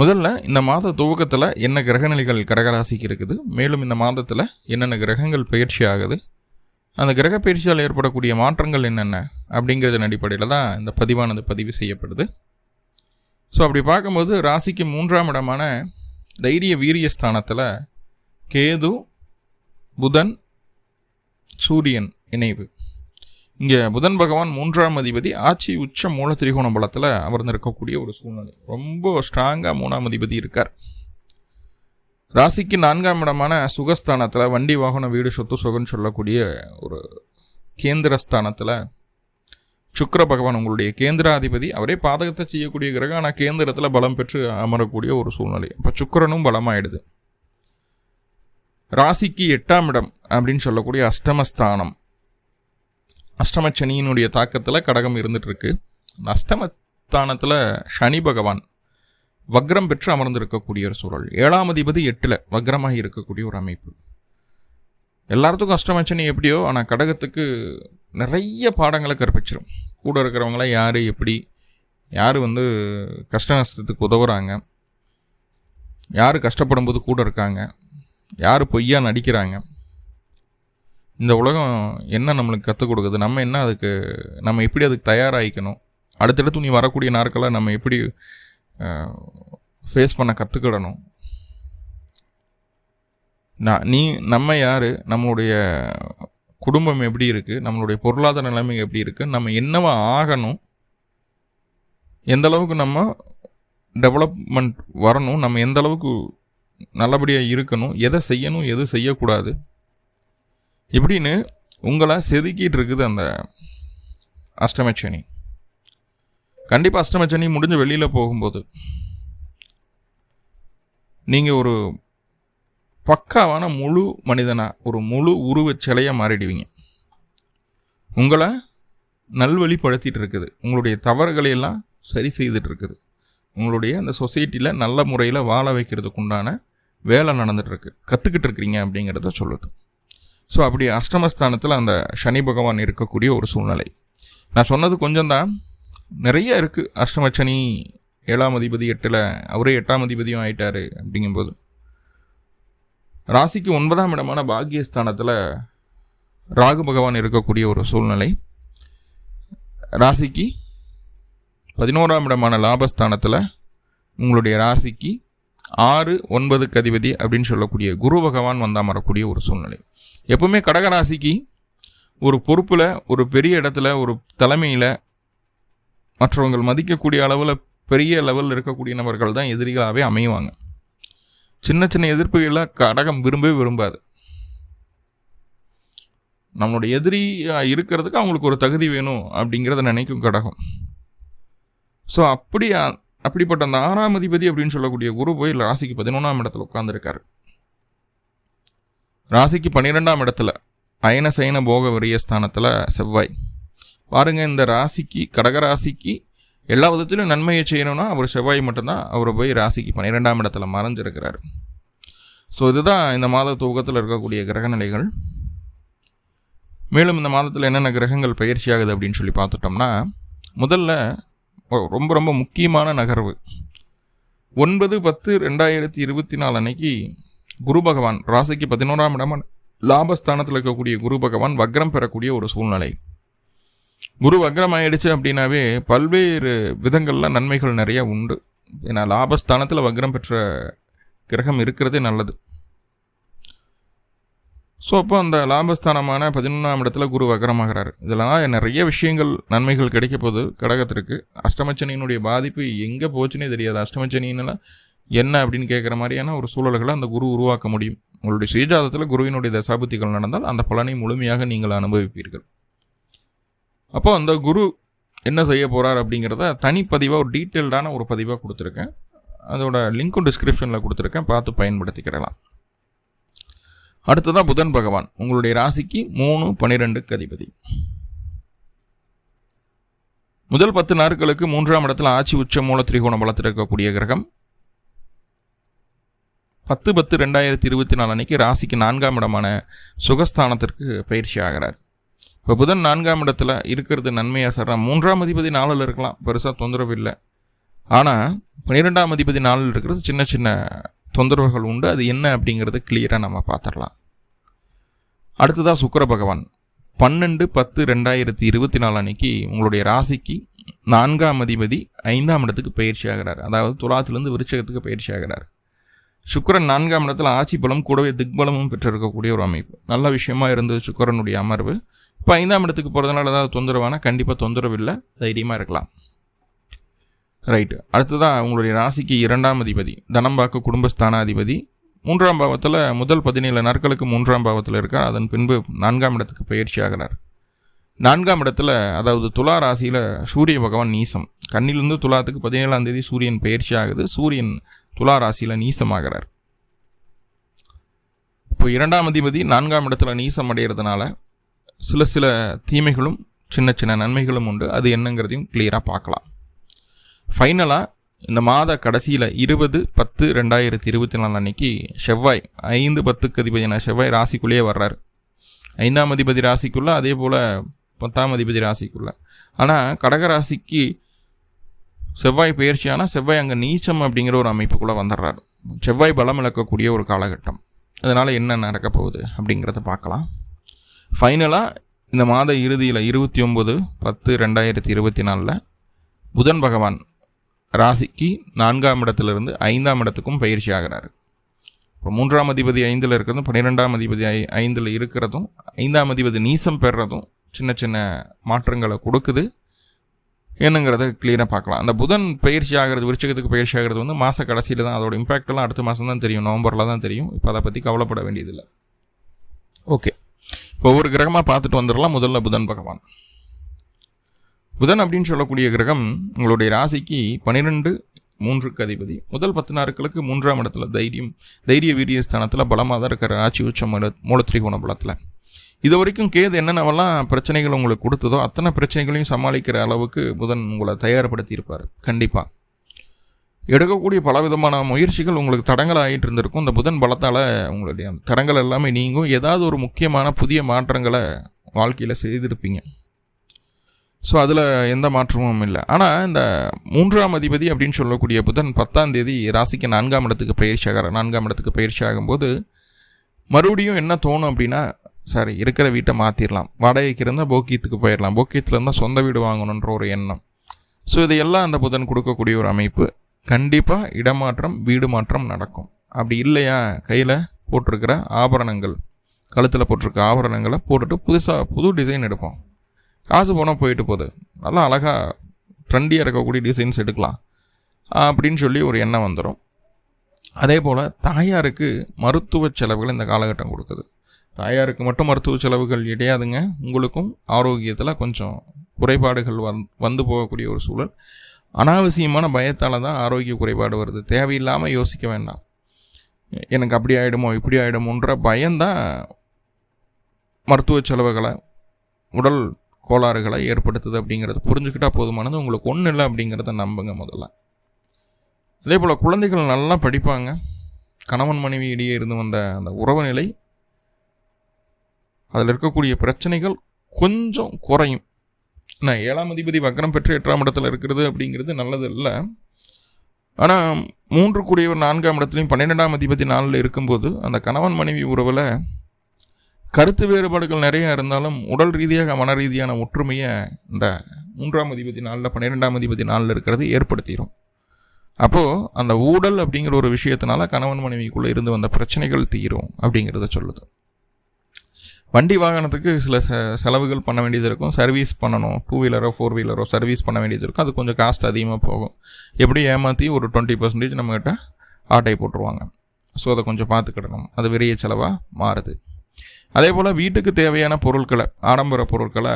முதல்ல இந்த மாத துவக்கத்தில் என்ன கிரகநிலைகள் கடகராசிக்கு இருக்குது மேலும் இந்த மாதத்தில் என்னென்ன கிரகங்கள் பயிற்சி ஆகுது அந்த கிரக பயிற்சியால் ஏற்படக்கூடிய மாற்றங்கள் என்னென்ன அப்படிங்கிறதன் அடிப்படையில் தான் இந்த பதிவானது பதிவு செய்யப்படுது. ஸோ அப்படி பார்க்கும்போது ராசிக்கு மூன்றாம் இடமான தைரிய வீரிய ஸ்தானத்தில் கேது புதன் சூரியன் இணைவு. இங்கே புதன் பகவான் மூன்றாம் அதிபதி ஆட்சி உச்ச மூல திரிகோண பலத்தில் அமர்ந்து இருக்கக்கூடிய ஒரு சூழ்நிலை. ரொம்ப ஸ்ட்ராங்காக மூணாம் அதிபதி இருக்கார். ராசிக்கு நான்காம் இடமான சுகஸ்தானத்தில் வண்டி வாகன வீடு சொத்து சுகன்னு சொல்லக்கூடிய ஒரு கேந்திரஸ்தானத்தில் சுக்கர பகவான் உங்களுடைய கேந்திராதிபதி. அவரே பாதகத்தை செய்யக்கூடிய கிரகம் ஆனால் கேந்திரத்தில் பலம் பெற்று அமரக்கூடிய ஒரு சூழ்நிலை. இப்போ சுக்கரனும் பலமாயிடுது. ராசிக்கு எட்டாம் இடம் அப்படின்னு சொல்லக்கூடிய அஷ்டமஸ்தானம். அஷ்டமச்சனியினுடைய தாக்கத்தில் கடகம் இருந்துகிட்ருக்கு அந்த அஷ்டமஸ்தானத்தில் சனி பகவான் வக்ரம் பெற்று அமர்ந்திருக்கக்கூடிய ஒரு சூழல். ஏழாம் அதிபதி எட்டில் வக்ரமாக இருக்கக்கூடிய ஒரு அமைப்பு. எல்லாத்துக்கும் அஷ்டமச்சனி எப்படியோ ஆனால் கடகத்துக்கு நிறைய பாடங்களை கற்பிச்சிடும் கூட இருக்கிறவங்களாம் யார் எப்படி யார் வந்து கஷ்ட நஷ்டத்துக்கு உதவுறாங்க யார் கஷ்டப்படும் போது கூட இருக்காங்க யார் பொய்யா நடிக்கிறாங்க இந்த உலகம் என்ன நம்மளுக்கு கற்றுக் கொடுக்குது? நம்ம என்ன அதுக்கு நம்ம எப்படி அதுக்கு தயாராகிக்கணும்? அடுத்தடுத்து நீ வரக்கூடிய நாட்களை நம்ம எப்படி ஃபேஸ் பண்ண கற்றுக்கிடணும் நான் நீ நம்ம யார்? நம்மளுடைய குடும்பம் எப்படி இருக்குது நம்மளுடைய பொருளாதார நிலைமை எப்படி இருக்குது நம்ம என்னவா ஆகணும்? எந்த அளவுக்கு நம்ம டெவலப்மெண்ட் வரணும்? நம்ம எந்த அளவுக்கு நல்லபடியாக இருக்கணும்? எதை செய்யணும்? எது செய்யக்கூடாது? இப்படின்னு உங்களை செதுக்கிட்டு இருக்குது அந்த அஷ்டமச்சனி. கண்டிப்பாக அஷ்டமச்சனி முடிஞ்சு வெளியில் போகும்போது நீங்கள் ஒரு பக்காவான முழு மனிதனாக ஒரு முழு உருவச் சிலையாக மாறிடுவீங்க. உங்களை நல்வழிப்படுத்திட்டு இருக்குது உங்களுடைய தவறுகளை எல்லாம் சரி செய்துட்டு இருக்குது உங்களுடைய அந்த சொசைட்டியில் நல்ல முறையில் வாழ வைக்கிறதுக்கு உண்டான வேலை நடந்துகிட்ருக்கு கற்றுக்கிட்டு இருக்கிறீங்க அப்படிங்கிறத சொல்லுது. ஸோ அப்படி அஷ்டமஸ்தானத்தில் அந்த சனி பகவான் இருக்கக்கூடிய ஒரு சூழ்நிலை. நான் சொன்னது கொஞ்சம் தான் நிறைய இருக்குது அஷ்டம சனி ஏழாம் அதிபதி எட்டில் அவரே எட்டாம் அதிபதியும் ஆயிட்டாரு அப்படிங்கும்போது. ராசிக்கு ஒன்பதாம் இடமான பாக்யஸ்தானத்தில் ராகு பகவான் இருக்கக்கூடிய ஒரு சூழ்நிலை. ராசிக்கு பதினோராம் இடமான லாபஸ்தானத்தில் உங்களுடைய ராசிக்கு ஆறு ஒன்பதுக்கு அதிபதி அப்படின்னு சொல்லக்கூடிய குரு பகவான் வந்தால் மறக்கூடிய ஒரு சூழ்நிலை. எப்பவுமே கடகராசிக்கு ஒரு பொறுப்பில் ஒரு பெரிய இடத்துல ஒரு தலைமையில் மற்றவங்கள் மதிக்கக்கூடிய அளவில் பெரிய லெவலில் இருக்கக்கூடிய நபர்கள் தான் எதிரிகளாகவே அமைவாங்க. சின்ன சின்ன எதிர்ப்புகளை கடகம் விரும்பவே விரும்பாது. நம்மளோட எதிரி இருக்கிறதுக்கு அவங்களுக்கு ஒரு தகுதி வேணும் அப்படிங்கிறத நினைக்கும் கடகம். ஸோ அப்படி அப்படிப்பட்ட அந்த ஆறாம் அதிபதி அப்படின்னு சொல்லக்கூடிய குரு போய் ராசிக்கு பதினொன்றாம் இடத்துல உட்காந்துருக்காரு ராசிக்கு பன்னிரெண்டாம் இடத்துல அயன சயன போக வரிய ஸ்தானத்தில் செவ்வாய். பாருங்கள் இந்த ராசிக்கு கடகராசிக்கு எல்லா விதத்திலும் நன்மையை செய்யணும்னா அவர் செவ்வாய் மட்டும்தான். அவர் போய் ராசிக்கு பன்னிரெண்டாம் இடத்துல மறைஞ்சிருக்கிறார். ஸோ இதுதான் இந்த மாத துவக்கத்தில் இருக்கக்கூடிய கிரகநிலைகள் மேலும் இந்த மாதத்தில் என்னென்ன கிரகங்கள் பயிற்சி ஆகுது அப்படின்னு சொல்லி பார்த்துட்டோம்னா முதல்ல ரொம்ப ரொம்ப முக்கியமான நகர்வு. ஒன்பது பத்து ரெண்டாயிரத்தி இருபத்தி நாலு அன்னைக்கு குரு பகவான் ராசிக்கு பதினோராம் இடமான லாபஸ்தானத்தில் இருக்கக்கூடிய குரு பகவான் வக்ரம் பெறக்கூடிய ஒரு சூழ்நிலை. குரு வக்ரம் ஆயிடுச்சு அப்படின்னாவே பல்வேறு விதங்களில் நன்மைகள் நிறைய உண்டு. ஏன்னா லாபஸ்தானத்தில் வக்ரம் பெற்ற கிரகம் இருக்கிறதே நல்லது. ஸோ அப்போ அந்த லாபஸ்தானமான பதினொன்றாம் இடத்துல குரு வக்ரமாகிறார். இதெல்லாம் நிறைய விஷயங்கள் நன்மைகள் கிடைக்க போகுது கடகத்திற்கு. அஷ்டமச்சனியினுடைய பாதிப்பு எங்கே போச்சுன்னே தெரியாது. அஷ்டமச்சனின்னுலாம் என்ன அப்படின்னு கேட்குற மாதிரியான ஒரு சூழல்களை அந்த குரு உருவாக்க முடியும். உங்களுடைய சுயஜாதத்தில் குருவினுடைய தசாபுத்திகள் நடந்தால் அந்த பலனை முழுமையாக நீங்கள் அனுபவிப்பீர்கள். அப்போ அந்த குரு என்ன செய்ய போகிறார் அப்படிங்கிறத தனிப்பதிவாக ஒரு டீட்டெயில்டான ஒரு பதிவாக கொடுத்துருக்கேன். அதோட லிங்க்கும் டிஸ்கிரிப்ஷனில் கொடுத்துருக்கேன். பார்த்து பயன்படுத்திக்கிடலாம். அடுத்ததாக புதன் பகவான். உங்களுடைய ராசிக்கு மூணு பன்னிரெண்டு அதிபதி முதல் பத்து நாட்களுக்கு மூன்றாம் இடத்தில் ஆட்சி உச்ச மூல திரிகோண பலத்தில் இருக்கக்கூடிய கிரகம். பத்து பத்து ரெண்டாயிரத்தி இருபத்தி நாலு அன்னைக்கு ராசிக்கு நான்காம் இடமான சுகஸ்தானத்திற்கு பயிற்சி ஆகிறார். இப்போ புதன் நான்காம் இடத்துல இருக்கிறது நன்மையாக சார் மூன்றாம் அதிபதி நாளில் இருக்கலாம். பெருசாக தொந்தரவு இல்லை. ஆனால் பன்னிரெண்டாம் அதிபதி நாளில் இருக்கிறது சின்ன சின்ன தொந்தரவுகள் உண்டு. அது என்ன அப்படிங்கிறத கிளியராக நம்ம பார்த்துடலாம் அடுத்ததாக சுக்கர பகவான். பன்னெண்டு பத்து ரெண்டாயிரத்தி இருபத்தி நாலு அன்னைக்கு உங்களுடைய ராசிக்கு நான்காம் அதிபதி ஐந்தாம் இடத்துக்கு பயிற்சி ஆகிறார். அதாவது துலாத்திலேருந்து விருச்சகத்துக்கு பயிற்சி ஆகிறார். சுக்கரன் நான்காம் இடத்துல ஆட்சி பலம் கூடவே திக்பலமும் பெற்றிருக்கக்கூடிய ஒரு அமைப்பு. நல்ல விஷயமா இருந்தது சுக்கரனுடைய அமர்வு. இப்போ ஐந்தாம் இடத்துக்கு போகிறதுனால ஏதாவது தொந்தரவானா? கண்டிப்பாக தொந்தரவு இல்லை தைரியமாக இருக்கலாம். ரைட்டு அடுத்ததாக உங்களுடைய ராசிக்கு இரண்டாம் அதிபதி தனம்பாக்கு குடும்பஸ்தானாதிபதி. மூன்றாம் பாவத்தில் முதல் பதினேழு நாட்களுக்கு மூன்றாம் பாவத்தில் இருக்கார். அதன் பின்பு நான்காம் இடத்துக்கு பயிற்சி ஆகிறார். நான்காம் இடத்துல அதாவது துலா ராசியில் சூரிய பகவான் நீசம். கண்ணிலிருந்து துலாத்துக்கு பதினேழாம் தேதி சூரியன் பயிற்சி ஆகுது. சூரியன் துலா ராசியில் நீசமாகிறார். இப்போ இரண்டாம் அதிபதி நான்காம் இடத்துல நீசம் அடைகிறதுனால சில சில தீமைகளும் சின்ன சின்ன நன்மைகளும் உண்டு. அது என்னங்கிறதையும் கிளியராக பார்க்கலாம். ஃபைனலாக இந்த மாத கடைசியில் இருபது பத்து ரெண்டாயிரத்தி இருபத்தி நாலு அன்னைக்கு செவ்வாய் ஐந்து பத்துக்கு அதிபதியான செவ்வாய் ராசிக்குள்ளேயே வர்றார். ஐந்தாம் அதிபதி ராசிக்குள்ளே அதே போல் பத்தாம் அதிபதி ராசிக்குள்ளே. ஆனால் கடகராசிக்கு செவ்வாய் பயிற்சியான செவ்வாய் அங்கே நீச்சம் அப்படிங்கிற ஒரு அமைப்புக்குள்ளே வந்துடுறாரு. செவ்வாய் பலம் இழக்கக்கூடிய ஒரு காலகட்டம். அதனால் என்ன நடக்க போகுது அப்படிங்கிறத பார்க்கலாம். ஃபைனலாக இந்த மாத இறுதியில் இருபத்தி ஒம்பது பத்து ரெண்டாயிரத்தி இருபத்தி நாலில் புதன் பகவான் ராசிக்கு நான்காம் இடத்துலேருந்து ஐந்தாம் இடத்துக்கும் பயிற்சி ஆகிறாரு. இப்போ மூன்றாம் அதிபதி ஐந்தில் இருக்கிறதும் பன்னிரெண்டாம் அதிபதி ஐ ஐந்தில் இருக்கிறதும் ஐந்தாம் அதிபதி நீசம் பெறுறதும் சின்ன சின்ன மாற்றங்களை கொடுக்குது. என்னங்கிறத கிளியராக பார்க்கலாம். அந்த புதன் பயிற்சி ஆகிறது விருச்சகத்துக்கு பயிற்சி ஆகிறது வந்து மாத கடைசியில் தான். அதோட இம்பாக்டெல்லாம் அடுத்த மாதம் தான் தெரியும். நவம்பரில் தான் தெரியும். இப்போ அதை பற்றி கவலைப்பட வேண்டியதில்லை. ஓகே இப்போ ஒவ்வொரு கிரகமாக பார்த்துட்டு வந்துடலாம். முதல்ல புதன் பகவான். புதன் அப்படின்னு சொல்லக்கூடிய கிரகம் உங்களுடைய ராசிக்கு பன்னிரெண்டு மூன்றுக்கு அதிபதி. முதல் பத்து நாட்களுக்கு மூன்றாம் இடத்துல தைரியம் தைரிய வீரிய ஸ்தானத்தில் பலமாக தான் இருக்கிற ஆட்சி உச்சம் மூலத்திரிகோண பலத்தில். இது வரைக்கும் கேது என்னென்னவெல்லாம் பிரச்சனைகள் உங்களுக்கு கொடுத்ததோ அத்தனை பிரச்சனைகளையும் சமாளிக்கிற அளவுக்கு புதன் உங்களை தயார்படுத்தியிருப்பார். கண்டிப்பாக எடுக்கக்கூடிய பல விதமான முயற்சிகள் உங்களுக்கு தடங்கள் ஆகிட்டு இருந்திருக்கும். இந்த புதன் பலத்தால் உங்களுடைய தடங்கள் எல்லாமே நீங்கும். ஏதாவது ஒரு முக்கியமான புதிய மாற்றங்களை வாழ்க்கையில் செய்திருப்பீங்க. ஸோ அதில் எந்த மாற்றமும் இல்லை. ஆனால் இந்த மூன்றாம் அதிபதி அப்படின்னு சொல்லக்கூடிய புதன் பத்தாம் தேதி ராசிக்கு நான்காம் இடத்துக்கு பயிற்சி ஆகிற நான்காம் இடத்துக்கு பயிற்சி ஆகும்போது மறுபடியும் என்ன தோணும் அப்படின்னா சரி இருக்கிற வீட்டை மாற்றிடலாம் வாடகைக்கு இருந்தால் போக்கியத்துக்கு போயிடலாம் போக்கியத்தில் இருந்தால் சொந்த வீடு வாங்கணுன்ற ஒரு எண்ணம். ஸோ இதையெல்லாம் அந்த புதன் கொடுக்கக்கூடிய ஒரு அமைப்பு. கண்டிப்பாக இடமாற்றம் வீடு மாற்றம் நடக்கும். அப்படி இல்லையா? கையில் போட்டிருக்கிற ஆபரணங்கள். கழுத்தில் போட்டிருக்க ஆபரணங்களை போட்டுட்டு புதுசாக புது டிசைன் எடுப்போம். காசு போனால் போயிட்டு போகுது. நல்லா அழகாக ட்ரெண்டியாக இருக்கக்கூடிய டிசைன்ஸ் எடுக்கலாம். அப்படின்னு சொல்லி ஒரு எண்ணம் வந்துடும் அதே போல் தாயாருக்கு மருத்துவ செலவுகள் இந்த காலகட்டம் கொடுக்குது. தாயாருக்கு மட்டும் மருத்துவ செலவுகள் கிடையாதுங்க உங்களுக்கும் ஆரோக்கியத்தில் கொஞ்சம் குறைபாடுகள் வந் வந்து போகக்கூடிய ஒரு சூழல். அனாவசியமான பயத்தால் தான் ஆரோக்கிய குறைபாடு வருது. தேவையில்லாமல் யோசிக்க வேண்டாம். எனக்கு அப்படி ஆகிடுமோ இப்படி ஆகிடுமோன்ற பயம்தான் மருத்துவ செலவுகளை உடல் கோளாறுகளை ஏற்படுத்துது அப்படிங்கிறது. புரிஞ்சுக்கிட்டால் போதுமானது. உங்களுக்கு ஒன்றும் இல்லை அப்படிங்கிறத நம்புங்க முதல்ல. அதே போல் குழந்தைகள் நல்லா படிப்பாங்க. கணவன் மனைவி இடையே இருந்து வந்த அந்த உறவு நிலை அதில் இருக்கக்கூடிய பிரச்சனைகள் கொஞ்சம் குறையும். நான் ஏழாம் அதிபதி வக்கரம் பெற்று எட்டாம் இடத்துல இருக்கிறது அப்படிங்கிறது நல்லது இல்லை ஆனால் மூன்று கூடியவர் நான்காம் இடத்துலையும் பன்னிரெண்டாம் அதிபதி நாளில் இருக்கும்போது அந்த கணவன் மனைவி உறவில் கருத்து வேறுபாடுகள் நிறையா இருந்தாலும் உடல் ரீதியாக மன ரீதியான ஒற்றுமையை இந்த மூன்றாம் அதிபதி நாளில் பன்னிரெண்டாம் அதிபதி நாளில் இருக்கிறது ஏற்படுத்திடும் அப்போது அந்த ஊடல் அப்படிங்கிற ஒரு விஷயத்தினால கணவன் மனைவிக்குள்ளே இருந்து வந்த பிரச்சனைகள் தீரும் அப்படிங்கிறத சொல்லுது. வண்டி வாகனத்துக்கு சில ச செலவுகள் பண்ண வேண்டியது இருக்கும். சர்வீஸ் பண்ணணும். டூ வீலரோ ஃபோர் வீலரோ சர்வீஸ் பண்ண வேண்டியது இருக்கும். அது கொஞ்சம் காஸ்ட் அதிகமாக போகும். எப்படி ஏமாற்றி ஒரு டுவெண்ட்டி பர்சன்டேஜ் நம்மக்கிட்ட ஆட்டை போட்டுருவாங்க. ஸோ அதை கொஞ்சம் பார்த்துக்கிடணும். அது விரைய செலவாக மாறுது. அதே போல் வீட்டுக்கு தேவையான பொருட்களை ஆடம்பர பொருட்களை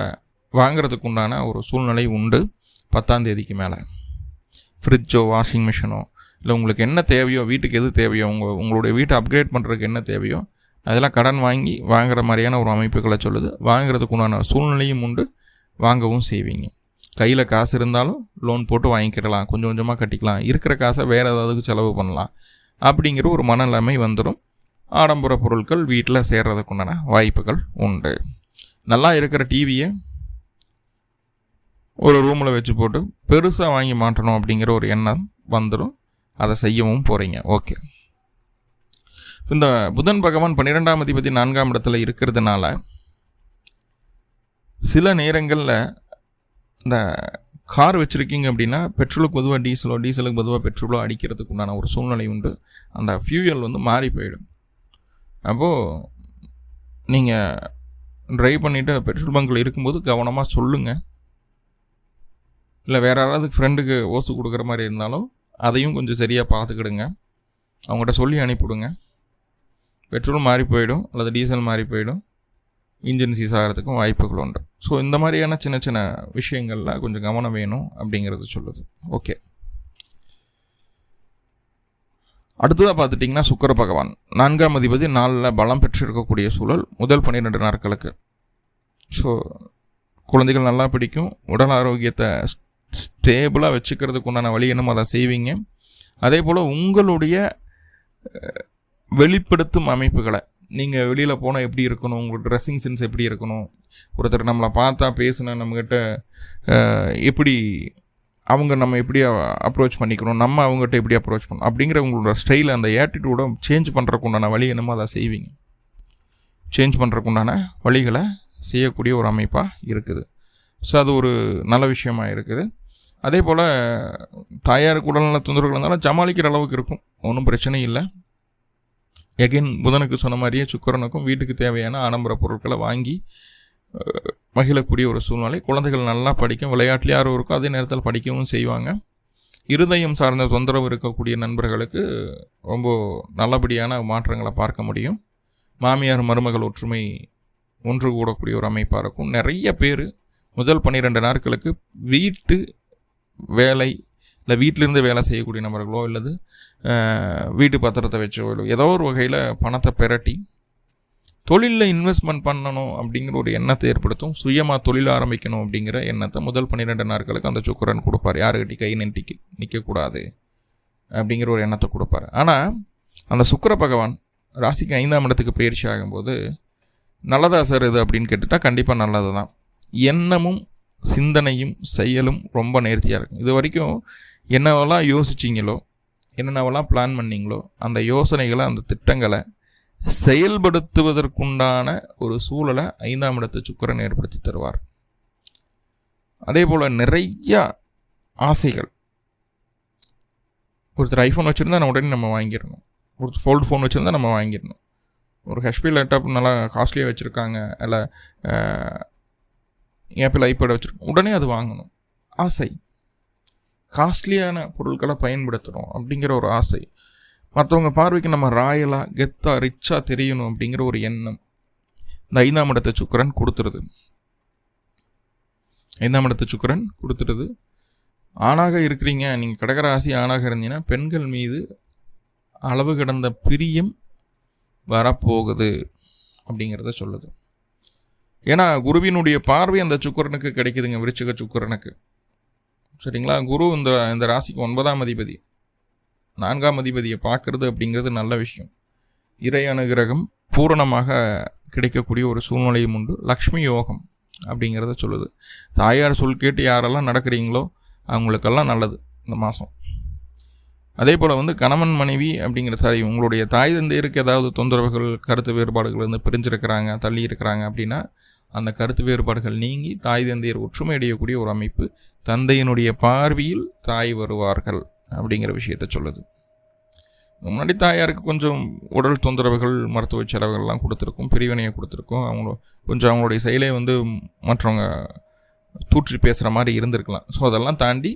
வாங்கிறதுக்கு உண்டான ஒரு சூழ்நிலை உண்டு பத்தாம் தேதிக்கு மேலே. ஃப்ரிட்ஜோ வாஷிங் மிஷினோ இல்லை உங்களுக்கு என்ன தேவையோ வீட்டுக்கு எது தேவையோ உங்கள் உங்களுடைய வீட்டை அப்கிரேட் பண்ணுறதுக்கு என்ன தேவையோ அதெல்லாம் கடன் வாங்கி வாங்குற மாதிரியான ஒரு அமைப்புகளை சொல்லுது. வாங்குறதுக்கு உண்டான சூழ்நிலையும் உண்டு. வாங்கவும் செய்வீங்க. கையில் காசு இருந்தாலும் லோன் போட்டு வாங்கிக்கிடலாம். கொஞ்சம் கொஞ்சமாக கட்டிக்கலாம். இருக்கிற காசை வேறு ஏதாவது செலவு பண்ணலாம். அப்படிங்கிற ஒரு மனநிலைமை வந்துடும். ஆடம்பர பொருட்கள் வீட்டில் சேர்றதுக்கு உண்டான வாய்ப்புகள் உண்டு. நல்லா இருக்கிற டிவியை ஒரு ரூமில் வச்சு போட்டு பெருசாக வாங்கி மாட்டணும் அப்படிங்கிற ஒரு எண்ணம் வந்துடும். அதை செய்யவும் போகிறீங்க ஓகே இந்த புதன் பகவான் பன்னிரெண்டாம் அதிபதி நான்காம் இடத்துல இருக்கிறதுனால சில நேரங்களில் இந்த கார் வச்சுருக்கீங்க அப்படின்னா பெட்ரோலுக்கு பொதுவாக டீசலோ டீசலுக்கு பொதுவாக பெட்ரோலோ அடிக்கிறதுக்கு உண்டான ஒரு சூழ்நிலை உண்டு. அந்த ஃபியூயல் வந்து மாறி போயிடும். அப்போது நீங்கள் ட்ரைவ் பண்ணிவிட்டு பெட்ரோல் பங்கில் இருக்கும்போது கவனமாக சொல்லுங்கள் இல்லை வேறு யாராவது ஃப்ரெண்டுக்கு ஓசு கொடுக்குற மாதிரி இருந்தாலும் அதையும் கொஞ்சம் சரியாக பார்த்துக்கிடுங்க. அவங்ககிட்ட சொல்லி அனுப்பிவிடுங்க. பெட்ரோல் மாறி போயிடும் அல்லது டீசல் மாறி போயிடும் இன்ஜின் சீஸ் ஆகிறதுக்கும் வாய்ப்புகள் உண்டு. ஸோ இந்த மாதிரியான சின்ன சின்ன விஷயங்களில் கொஞ்சம் கவனம் வேணும் அப்படிங்கிறது சொல்லுது. ஓகே அடுத்ததாக பார்த்துட்டிங்கன்னா சுக்கர பகவான். நான்காம் அதிபதி நாளில் பலம் பெற்றிருக்கக்கூடிய சூழல் முதல் பன்னிரெண்டு நாட்களுக்கு. ஸோ குழந்தைகள் நல்லா பிடிக்கும் உடல் ஆரோக்கியத்தை ஸ்டேபிளாக வச்சுக்கிறதுக்கு உண்டான வழி என்னமோ அதை செய்வீங்க. அதே போல் உங்களுடைய வெளிப்படுத்தும் அமைப்புகளை. நீங்கள் வெளியில் போனால் எப்படி இருக்கணும்? உங்களோட ட்ரெஸ்ஸிங் சென்ஸ் எப்படி இருக்கணும்? ஒருத்தர் நம்மளை பார்த்தா பேசுனா நம்மக்கிட்ட எப்படி அவங்க நம்ம எப்படி அப்ரோச் பண்ணிக்கணும்? நம்ம அவங்ககிட்ட எப்படி அப்ரோச் பண்ணணும்? அப்படிங்கிற உங்களோட ஸ்டைல் அந்த ஏட்டிடியூடை சேஞ்ச் பண்ணுறக்கு உண்டான வழி என்னமோ அதை செய்வீங்க. சேஞ்ச் பண்ணுறக்கு உண்டான வழிகளை செய்யக்கூடிய ஒரு அமைப்பாக இருக்குது. ஸோ அது ஒரு நல்ல விஷயமாக இருக்குது. அதே போல் தாயாருக்கு உடல்நல தொந்தரவுகள் இருந்தாலும் சமாளிக்கிற அளவுக்கு இருக்கும். ஒன்றும் பிரச்சனை இல்லை. எகைன் புதனுக்கு சொன்ன மாதிரியே சுக்கரனுக்கும் வீட்டுக்கு தேவையான ஆடம்பர பொருட்களை வாங்கி மகிழக்கூடிய ஒரு சூழ்நிலை. குழந்தைகள் நல்லா படிக்கும் விளையாட்டில் யாரும் இருக்கோ அதே நேரத்தில் படிக்கவும் செய்வாங்க. இருதயம் சார்ந்த தொந்தரவு இருக்கக்கூடிய நண்பர்களுக்கு ரொம்ப நல்லபடியான மாற்றங்களை பார்க்க முடியும். மாமியார் மருமகள் ஒற்றுமை ஒன்று கூடக்கூடிய ஒரு அமைப்பாக இருக்கும். நிறைய பேர் முதல் பன்னிரெண்டு நாட்களுக்கு வீட்டு வேலை இல்லை வீட்டிலேருந்து வேலை செய்யக்கூடிய நபர்களோ அல்லது வீட்டு பத்திரத்தை வச்சோ இல்லை ஏதோ ஒரு வகையில் பணத்தை பெரட்டி தொழிலில் இன்வெஸ்ட்மெண்ட் பண்ணணும் அப்படிங்கிற ஒரு எண்ணத்தை ஏற்படுத்தும் சுயமாக தொழில் ஆரம்பிக்கணும் அப்படிங்கிற எண்ணத்தை முதல் பன்னிரெண்டு நாட்களுக்கு அந்த சுக்கரன் கொடுப்பார். யாருக்கிட்ட கை நின்று நிற்கக்கூடாது அப்படிங்கிற ஒரு எண்ணத்தை கொடுப்பார். ஆனால் அந்த சுக்கர பகவான் ராசிக்கு ஐந்தாம் இடத்துக்கு பயிற்சி ஆகும்போது நல்லதா சார் இது அப்படின்னு கேட்டுட்டா கண்டிப்பாக நல்லது தான் எண்ணமும் சிந்தனையும் செயலும் ரொம்ப நேர்த்தியாக இருக்கும். இது வரைக்கும் என்னவெல்லாம் யோசிச்சிங்களோ என்னென்னவெல்லாம் பிளான் பண்ணிங்களோ அந்த யோசனைகளை அந்த திட்டங்களை செயல்படுத்துவதற்குண்டான ஒரு சூழலை ஐந்தாம் இடத்து சுக்கரன் ஏற்படுத்தி தருவார். அதே போல் நிறையா ஆசைகள். ஒருத்தர் ஐஃபோன் வச்சுருந்தா நம்ம உடனே நம்ம வாங்கிடணும். ஒரு ஃபோல்டு ஃபோன் வச்சுருந்தா நம்ம வாங்கிடணும். ஒரு ஹெச்பி லேப்டாப் நல்லா காஸ்ட்லியாக வச்சுருக்காங்க. இல்லை ஏப்பிள் ஐபேட் வச்சுருக்கோம் உடனே அது வாங்கணும். ஆசை. காஸ்ட்லியான பொருட்களை பயன்படுத்தணும் அப்படிங்கிற ஒரு ஆசை. மற்றவங்க பார்வைக்கு நம்ம ராயலாக கெத்தாக ரிச்சாக தெரியணும் அப்படிங்கிற ஒரு எண்ணம் இந்த ஐந்தாம் இடத்த சுக்கரன் கொடுத்துருது. ஐந்தாம் இடத்த சுக்கரன் கொடுத்துருது. ஆணாக இருக்கிறீங்க நீங்கள் கடகராசி ஆணாக இருந்தீங்கன்னா பெண்கள் மீது அளவு கடந்த பிரியம் வரப்போகுது அப்படிங்கிறத சொல்லுது. ஏன்னா குருவினுடைய பார்வை அந்த சுக்கரனுக்கு கிடைக்குதுங்க விருச்சிக சுக்கரனுக்கு. சரிங்களா? குரு இந்த இந்த ராசிக்கு ஒன்பதாம் அதிபதி. நான்காம் அதிபதியை பார்க்குறது அப்படிங்கிறது நல்ல விஷயம். இறை அனுகிரகம் பூரணமாக கிடைக்கக்கூடிய ஒரு சூழ்நிலையும் உண்டு. லக்ஷ்மி யோகம் அப்படிங்கிறத சொல்லுது. தாயார் சொல் கேட்டு யாரெல்லாம் நடக்கிறீங்களோ அவங்களுக்கெல்லாம் நல்லது இந்த மாதம் அதே போல் வந்து கணவன் மனைவி அப்படிங்கிற சாரி உங்களுடைய தாய் தந்தையருக்கு ஏதாவது தொந்தரவுகள் கருத்து வேறுபாடுகள் வந்து பிரிஞ்சிருக்கிறாங்க தள்ளி இருக்கிறாங்க அப்படின்னா அந்த கருத்து வேறுபாடுகள் நீங்கி தாய் தந்தையர் ஒற்றுமை அடையக்கூடிய ஒரு அமைப்பு தந்தையினுடைய பார்வையில் தாய் வருவார்கள் அப்படிங்கிற விஷயத்த சொல்லுது. முன்னாடி தாயாருக்கு கொஞ்சம் உடல் தொந்தரவுகள் மருத்துவ செலவுகள்லாம் கொடுத்துருக்கும் பிரிவினையை கொடுத்துருக்கோம். அவங்கள கொஞ்சம் அவங்களுடைய செயலே வந்து மற்றவங்க தூற்றி பேசுகிற மாதிரி இருந்திருக்கலாம். ஸோ அதெல்லாம் தாண்டி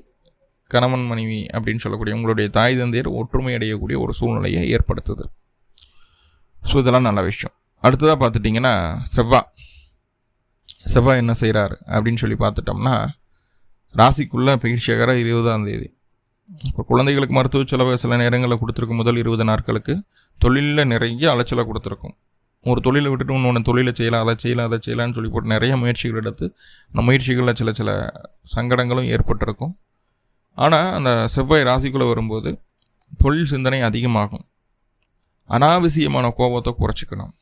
கணவன் மனைவி அப்படின்னு சொல்லக்கூடிய உங்களுடைய தாய் தந்தையர் ஒற்றுமை அடையக்கூடிய ஒரு சூழ்நிலையை ஏற்படுத்துது. ஸோ இதெல்லாம் நல்ல விஷயம். அடுத்ததாக பார்த்துட்டிங்கன்னா செவ்வா. செவ்வாய் என்ன செய்கிறார் அப்படின்னு சொல்லி பார்த்துட்டோம்னா ராசிக்குள்ளே பயிற்சியாகிற இருபதாம் தேதி. இப்போ குழந்தைகளுக்கு மருத்துவ செலவு சில நேரங்களில் கொடுத்துருக்கும் முதல் இருபது நாட்களுக்கு தொழிலில் நிறைய அலைச்சலை கொடுத்துருக்கும். ஒரு தொழிலை விட்டுட்டு இன்னொன்று தொழிலை செய்யலாம் அதை செய்யலாம் அதை செய்யலாம்னு சொல்லி போட்டு நிறைய முயற்சிகள் எடுத்து அந்த முயற்சிகளில் சில சில சங்கடங்களும் ஏற்பட்டிருக்கும். ஆனால் அந்த செவ்வாய் ராசிக்குள்ளே வரும்போது தொழில் சிந்தனை அதிகமாகும். அனாவசியமான கோபத்தை குறைச்சிக்கணும்.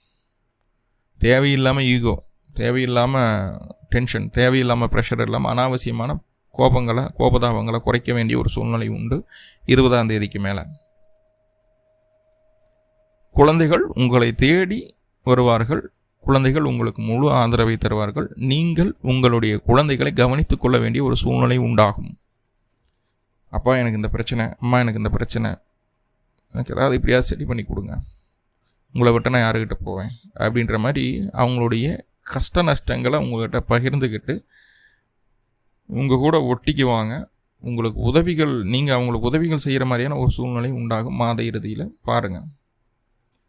தேவையில்லாமல் ஈகோ. தேவையில்லாமல் டென்ஷன் தேவையில்லாமல் ப்ரெஷர் இல்லாமல் அனாவசியமான கோபங்களை கோபதாபங்களை குறைக்க வேண்டிய ஒரு சூழ்நிலை உண்டு இருபதாம் தேதிக்கு மேலே. குழந்தைகள் உங்களை தேடி வருவார்கள். குழந்தைகள் உங்களுக்கு முழு ஆதரவை தருவார்கள். நீங்கள் உங்களுடைய குழந்தைகளை கவனித்துக் கொள்ள வேண்டிய ஒரு சூழ்நிலை உண்டாகும். அப்பா எனக்கு இந்த பிரச்சனை அம்மா எனக்கு இந்த பிரச்சனை. எனக்கு ஏதாவது இப்படியாவது சரி பண்ணி கொடுங்க. உங்களை விட்டு நான் யாருக்கிட்ட போவேன்? அப்படின்ற மாதிரி அவங்களுடைய கஷ்ட நஷ்டங்களை உங்கள்கிட்ட பகிர்ந்துக்கிட்டு உங்கள் கூட ஒட்டிக்குவாங்க. உங்களுக்கு உதவிகள் நீங்கள் அவங்களுக்கு உதவிகள் செய்கிற மாதிரியான ஒரு சூழ்நிலை உண்டாகும் மாத இறுதியில். பாருங்கள்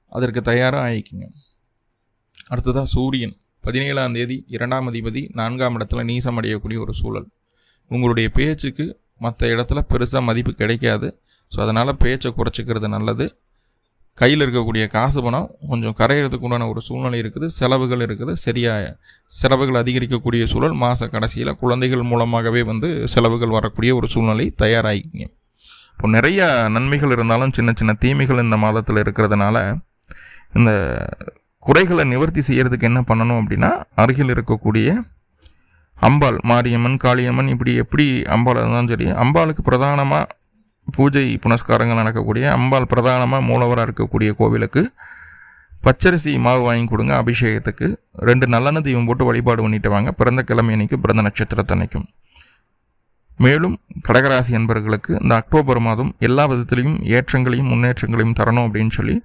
அதற்கு தயாராக ஆயிக்கிங்க. அடுத்ததாக சூரியன். பதினேழாம் தேதி இரண்டாம் அதிபதி நான்காம் இடத்துல நீசம் அடையக்கூடிய ஒரு சூழல். உங்களுடைய பேச்சுக்கு மற்ற இடத்துல பெருசாக மதிப்பு கிடைக்காது. ஸோ அதனால் பேச்சை குறைச்சிக்கிறது நல்லது. கையில் இருக்கக்கூடிய காசு பணம் கொஞ்சம் கரையிறதுக்கு உண்டான ஒரு சூழ்நிலை இருக்குது. செலவுகள் இருக்குது. சரியாக செலவுகள் அதிகரிக்கக்கூடிய சூழல் மாத கடைசியில் குழந்தைகள் மூலமாகவே வந்து செலவுகள் வரக்கூடிய ஒரு சூழ்நிலை தயாராகிங்க. இப்போ நிறைய நன்மைகள் இருந்தாலும் சின்ன சின்ன தீமைகள் இந்த மாதத்தில் இருக்கிறதுனால இந்த குறைகளை நிவர்த்தி செய்கிறதுக்கு என்ன பண்ணணும் அப்படின்னா அருகில் இருக்கக்கூடிய அம்பாள் மாரியம்மன் காளியம்மன் இப்படி எப்படி அம்பாள் இருந்தாலும் சரி அம்பாளுக்கு பிரதானமாக பூஜை புனஸ்காரங்கள் நடக்கக்கூடிய அம்பாள் பிரதானமாக மூலவராக இருக்கக்கூடிய கோவிலுக்கு பச்சரிசி மாவு வாங்கி கொடுங்க அபிஷேகத்துக்கு. ரெண்டு நல்லெண்ணெய் தீபம் போட்டு வழிபாடு பண்ணிட்டு வாங்க. பிறந்த கிழமை அன்னைக்கு பிறந்த நட்சத்திரத்தன்னைக்கும் மேலும் கடகராசி என்பர்களுக்கு இந்த அக்டோபர் மாதம் எல்லா விதத்திலையும் ஏற்றங்களையும் முன்னேற்றங்களையும் தரணும் அப்படின்னு சொல்லி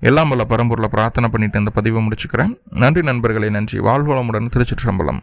எல்லாம் வல்ல பரம்பூரில் பிரார்த்தனை பண்ணிட்டு இந்த பதிவை முடிச்சுக்கிறேன். நன்றி நண்பர்களே நன்றி. வாழ்வளமுடன் திருச்சிற்றம்பலம்.